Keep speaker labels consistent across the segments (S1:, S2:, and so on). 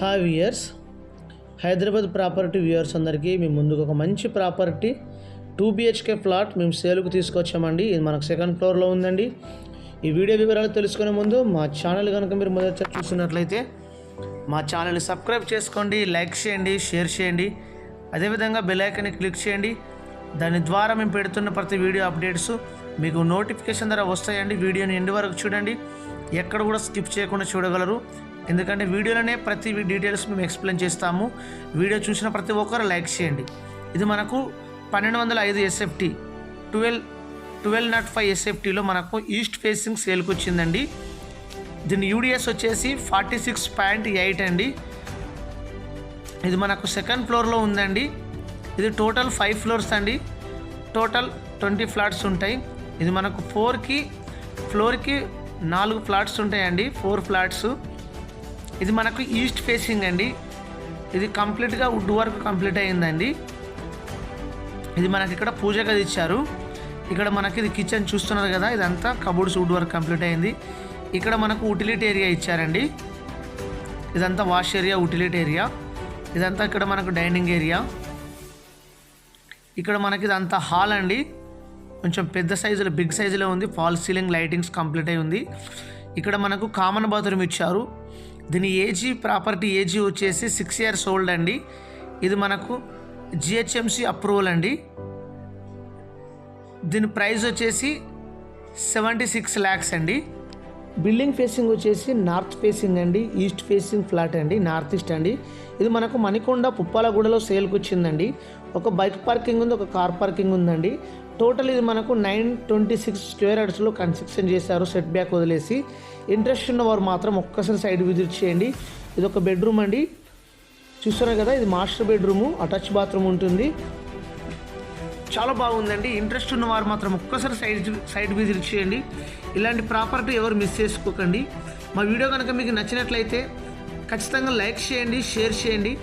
S1: Hi viewers Hyderabad property viewers అందరికీ మేము ముందుకు ఒక మంచి ప్రాపర్టీ టూ బిహెచ్కే ఫ్లాట్ మేము సేల్కు తీసుకొచ్చామండి. ఇది మనకు సెకండ్ ఫ్లోర్లో ఉందండి. ఈ వీడియో వివరాలు తెలుసుకునే ముందు మా ఛానల్ కనుక మీరు మొదటిసారి చూస్తున్నట్లయితే మా ఛానల్ని సబ్స్క్రైబ్ చేసుకోండి లైక్ చేయండి షేర్ చేయండి. అదేవిధంగా బెలైకన్ని క్లిక్ చేయండి. దాని ద్వారా మేము పెడుతున్న ప్రతి వీడియో అప్డేట్స్ మీకు నోటిఫికేషన్ ద్వారా వస్తాయండి. వీడియోని ఎండ్ వరకు చూడండి. ఎక్కడ కూడా స్కిప్ చేయకుండా చూడగలరు. ఎందుకంటే వీడియోలోనే ప్రతి డీటెయిల్స్ మేము ఎక్స్ప్లెయిన్ చేస్తాము. వీడియో చూసిన ప్రతి ఒక్కరు లైక్ చేయండి. ఇది మనకు పన్నెండు వందల ఐదు SFT twelve twelve nought five ఎస్ఎఫ్టీలో మనకు ఈస్ట్ ఫేసింగ్ సేల్కి వచ్చిందండి. దీని యూడిఎస్ వచ్చేసి ఫార్టీ సిక్స్ పాయింట్ ఎయిట్ అండి. ఇది మనకు సెకండ్ ఫ్లోర్లో ఉందండి. ఇది టోటల్ ఫైవ్ ఫ్లోర్స్ అండి. టోటల్ ట్వంటీ ఫ్లాట్స్ ఉంటాయి. ఇది మనకు ఫోర్కి ఫ్లోర్కి నాలుగు ఫ్లాట్స్ ఉంటాయండి. Four flats. ఇది మనకు ఈస్ట్ ఫేసింగ్ అండి. ఇది కంప్లీట్గా వుడ్ వర్క్ కంప్లీట్ అయ్యిందండి. ఇది మనకి ఇక్కడ పూజ గది ఇచ్చారు. ఇక్కడ మనకి ఇది కిచెన్ చూస్తున్నారు కదా ఇదంతా కబోర్డ్స్ వుడ్ వర్క్ కంప్లీట్ అయింది ఇక్కడ మనకు ఉటిలిటీ ఏరియా ఇచ్చారండి. ఇదంతా వాష్ ఏరియా ఉటిలిటీ ఏరియా ఇదంతా ఇక్కడ మనకు డైనింగ్ ఏరియా ఇక్కడ మనకి ఇదంతా హాల్ అండి. కొంచెం పెద్ద సైజులో బిగ్ సైజులో ఉంది. ఫాల్ సీలింగ్ లైటింగ్స్ కంప్లీట్ అయి ఉంది. ఇక్కడ మనకు కామన్ బాత్రూమ్ ఇచ్చారు. దీని ఏజీ ప్రాపర్టీ ఏజీ వచ్చేసి సిక్స్ ఇయర్స్ ఓల్డ్ అండి. ఇది మనకు జిహెచ్ఎంసి అప్రూవల్ అండి. దీని ప్రైస్ వచ్చేసి సెవెంటీ సిక్స్ ల్యాక్స్ అండి. బిల్డింగ్ ఫేసింగ్ వచ్చేసి నార్త్ ఫేసింగ్ అండి ఈస్ట్ ఫేసింగ్ ఫ్లాట్ అండి నార్త్ ఈస్ట్ అండి. ఇది మనకు మణికొండ పుప్పాలగూడలో సేల్కి వచ్చిందండి. ఒక బైక్ పార్కింగ్ ఉంది ఒక కార్ పార్కింగ్ ఉందండి. టోటల్ ఇది మనకు నైన్ ట్వంటీ సిక్స్ స్క్వేర్ యార్డ్స్లో కన్స్ట్రక్షన్ చేశారు సెట్ బ్యాక్ వదిలేసి. ఇంట్రెస్ట్ ఉన్నవారు మాత్రం ఒక్కసారి సైడ్ విజిట్ చేయండి. ఇది ఒక బెడ్రూమ్ అండి. చూస్తున్నారు కదా ఇది మాస్టర్ బెడ్రూము అటాచ్ బాత్రూమ్ ఉంటుంది. చాలా బాగుందండి. ఇంట్రెస్ట్ ఉన్నవారు మాత్రం ఒక్కసారి సైడ్ సైడ్ విజిట్ చేయండి. ఇలాంటి ప్రాపర్టీ ఎవరు మిస్ చేసుకోకండి. మా వీడియో కనుక మీకు నచ్చినట్లయితే ఖచ్చితంగా లైక్ చేయండి షేర్ చేయండి.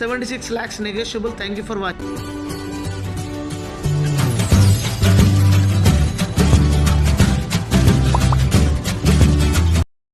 S1: Seventy six lakhs negotiable thank you for watching